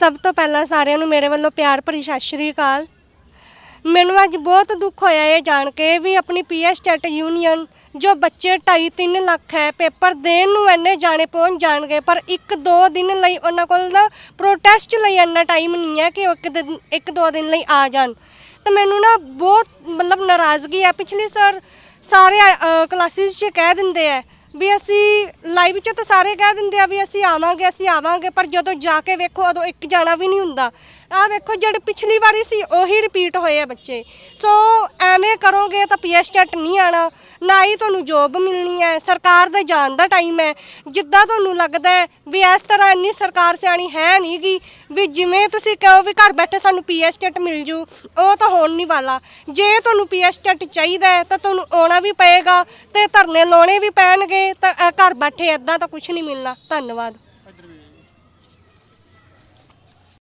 ਸਭ ਤੋਂ ਪਹਿਲਾਂ ਸਾਰਿਆਂ ਨੂੰ ਮੇਰੇ ਵੱਲੋਂ ਪਿਆਰ ਭਰੀ ਸਤਿ ਸ਼੍ਰੀ ਅਕਾਲ। ਮੈਨੂੰ ਅੱਜ ਬਹੁਤ ਦੁੱਖ ਹੋਇਆ ਇਹ ਜਾਣ ਕੇ ਵੀ ਆਪਣੀ ਪੀਐਸ ਟੈਟ ਯੂਨੀਅਨ, ਜੋ ਬੱਚੇ 2.5 3 ਲੱਖ ਹੈ, ਪੇਪਰ ਦੇਣ ਨੂੰ ਇੰਨੇ ਜਾਣੇ ਪਹੁੰਚ ਜਾਣਗੇ, ਪਰ ਇੱਕ ਦੋ ਦਿਨ ਲਈ ਉਹਨਾਂ ਕੋਲ ਨਾ ਪ੍ਰੋਟੈਸਟ ਲਈ ਇੰਨਾ ਟਾਈਮ ਨਹੀਂ ਹੈ ਕਿ ਉਹ ਇੱਕ ਦਿਨ, ਇੱਕ ਦੋ ਦਿਨ ਲਈ ਆ ਜਾਣ। ਤਾਂ ਮੈਨੂੰ ਨਾ ਬਹੁਤ ਮਤਲਬ ਨਾਰਾਜ਼ਗੀ ਹੈ। ਪਿਛਲੀ ਸਰ, ਸਾਰੇ ਕਲਾਸਿਸ 'ਚ ਕਹਿ ਦਿੰਦੇ ਆ ਵੀ ਅਸੀਂ ਲਾਈਵ 'ਚ ਤਾਂ ਸਾਰੇ ਕਹਿ ਦਿੰਦੇ ਆ ਵੀ ਅਸੀਂ ਆਵਾਂਗੇ ਅਸੀਂ ਆਵਾਂਗੇ, ਪਰ ਜਦੋਂ ਜਾ ਕੇ ਵੇਖੋ ਉਦੋਂ ਇੱਕ ਜਾਣਾ ਵੀ ਨਹੀਂ ਹੁੰਦਾ। ਆਹ ਵੇਖੋ ਜਿਹੜੇ ਪਿਛਲੀ ਵਾਰੀ ਸੀ ਉਹੀ ਰਿਪੀਟ ਹੋਏ ਆ ਬੱਚੇ। ਸੋ ਐਵੇਂ ਕਰੋਗੇ ਤਾਂ ਪੀਐਸ ਟੈਟ ਨਹੀਂ ਆਣਾ ਨਾ ਹੀ ਤੁਹਾਨੂੰ ਜੋਬ ਮਿਲਣੀ ਹੈ। ਸਰਕਾਰ ਦਾ ਜਾਣ ਦਾ ਟਾਈਮ ਹੈ। ਜਿੱਦਾਂ ਤੁਹਾਨੂੰ ਲੱਗਦਾ ਹੈ ਵੀ ਇਸ ਤਰ੍ਹਾਂ ਇੰਨੀ ਸਰਕਾਰ ਸਿਆਣੀ ਹੈ ਨਹੀਂਗੀ ਵੀ ਜਿਵੇਂ ਤੁਸੀਂ ਕਹੋ ਵੀ ਘਰ ਬੈਠੇ ਸਾਨੂੰ ਪੀਐਸ ਟੈਟ ਮਿਲ ਜੂ ਉਹ ਤਾਂ ਹੋਣ ਨਹੀਂ ਵਾਲਾ। ਜੇ ਤੁਹਾਨੂੰ ਪੀਐਸ ਟੈਟ ਚਾਹੀਦਾ ਹੈ ਤਾਂ ਤੁਹਾਨੂੰ ਆਉਣਾ ਵੀ ਪਏਗਾ ਤੇ ਧਰਨੇ ਲਾਉਣੇ ਵੀ ਪੈਣਗੇ ਤਾਂ ਅ, ਘਰ ਬੈਠੇ ਇਦਾਂ ਤਾਂ ਕੁਝ ਨਹੀਂ ਮਿਲਣਾ। ਧੰਨਵਾਦ।